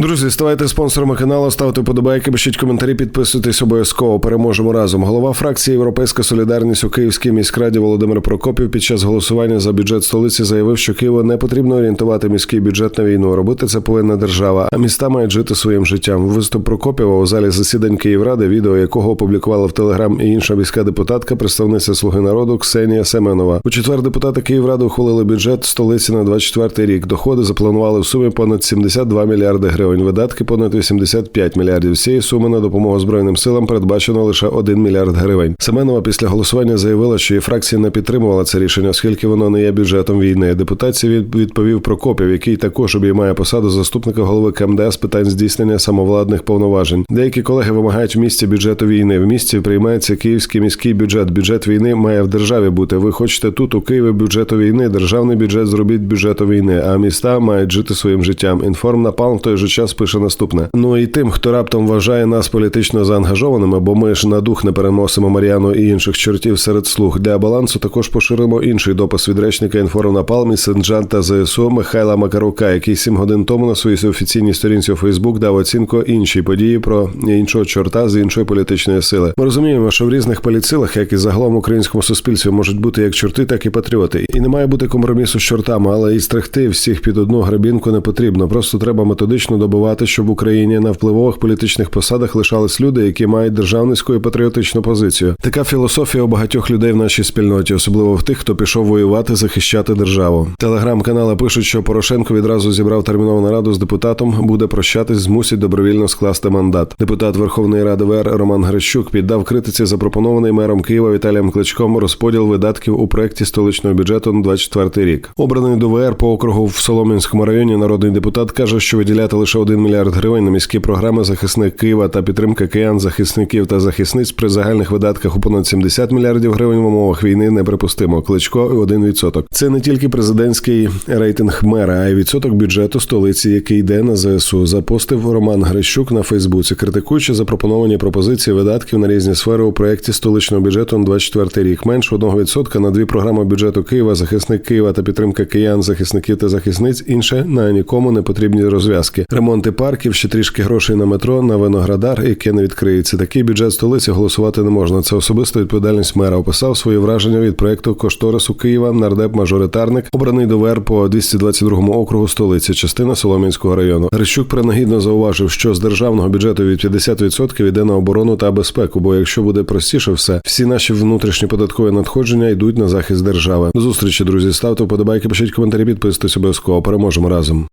Друзі, ставайте спонсорами каналу, ставте подобайки, пишіть коментарі, підписуйтесь обов'язково. Переможемо разом. Голова фракції Європейська Солідарність у Київській міськраді Володимир Прокопів під час голосування за бюджет столиці заявив, що Києву не потрібно орієнтувати міський бюджет на війну. Робити це повинна держава, а міста мають жити своїм життям. Виступ Прокопєва у залі засідань Київради, відео якого опублікувала в Телеграм і інша міська депутатка, представниця Слуги народу Ксенія Семенова. У четвер депутати Київради ухвалили бюджет столиці на 24 рік. Доходи запланували в сумі понад 72 мільярди гривень. Видатки понад 85 мільярдів. Цієї суми на допомогу збройним силам передбачено лише 1 мільярд гривень. Семенова після голосування заявила, що її фракція не підтримувала це рішення, оскільки воно не є бюджетом війни. Депутатці від- відповів Прокопів, який також обіймає посаду заступника голови КМДА з питань здійснення самовладних повноважень. Деякі колеги вимагають в місті бюджету війни. В місті приймається київський міський бюджет. Бюджет війни має в державі бути. Ви хочете тут у Києві бюджету війни. Державний бюджет зробіть бюджету війни, а міста мають жити своїм життям. Інформ Напалм в той же час пише наступне: ну і тим, хто раптом вважає нас політично заангажованими, бо ми ж на дух не переносимо Мар'яну і інших чортів серед слуг. Для балансу також поширимо інший допис від речника інформ Напалм і сержанта ЗСУ Михайла Макарука, який сім годин тому на своїй офіційній сторінці у Фейсбук дав оцінку іншій події про іншого чорта з іншої політичної сили. Ми розуміємо, що в різних політсилах, як і загалом українському суспільстві, можуть бути як чорти, так і патріоти. І не має бути компромісу з чортами, але і стригти всіх під одну грабінку не потрібно. Просто треба методично добувати, щоб в Україні на впливових політичних посадах лишались люди, які мають державницьку і патріотичну позицію. Така філософія у багатьох людей в нашій спільноті, особливо в тих, хто пішов воювати, захищати державу. Телеграм-канали пишуть, що Порошенко відразу зібрав термінову нараду з депутатом, буде прощатись, змусить добровільно скласти мандат. Депутат Верховної Ради ВР Роман Грищук піддав критиці запропонований мером Києва Віталієм Кличком розподіл видатків у проєкті столичного бюджету на 24 рік. Обраний до ВР по округу в Солом'янському районі народний депутат каже, що виділяти лише 1 мільярд гривень на міські програми захисник Києва та підтримка киян, захисників та захисниць при загальних видатках у понад 70 мільярдів гривень в умовах війни неприпустимо. Кличко і 1%. Це не тільки президентський рейтинг мера, а й відсоток бюджету столиці, який йде на ЗСУ. Запостив Роман Грищук на Фейсбуці, критикуючи запропоновані пропозиції видатків на різні сфери у проєкті столичного бюджету на 24 рік. Менше 1% на дві програми бюджету Києва, захисник Києва та підтримка киян, захисників та захисниць. Інше на нікому не потрібні розв'язки. Ремонти парків, ще трішки грошей на метро, на виноградар, яке не відкриється. Такий бюджет столиці голосувати не можна. Це особиста відповідальність мера. Описав свої враження від проєкту кошторису Києва нардеп-мажоритарник, обраний до ВР по 222 округу столиці, частина Солом'янського району. Грищук принагідно зауважив, що з державного бюджету від 50% йде на оборону та безпеку. Бо якщо буде простіше все, всі наші внутрішні податкові надходження йдуть на захист держави. До зустрічі, друзі. Ставте вподобайки, пишіть коментарі, підписуйтесь обов'язково. Переможемо разом.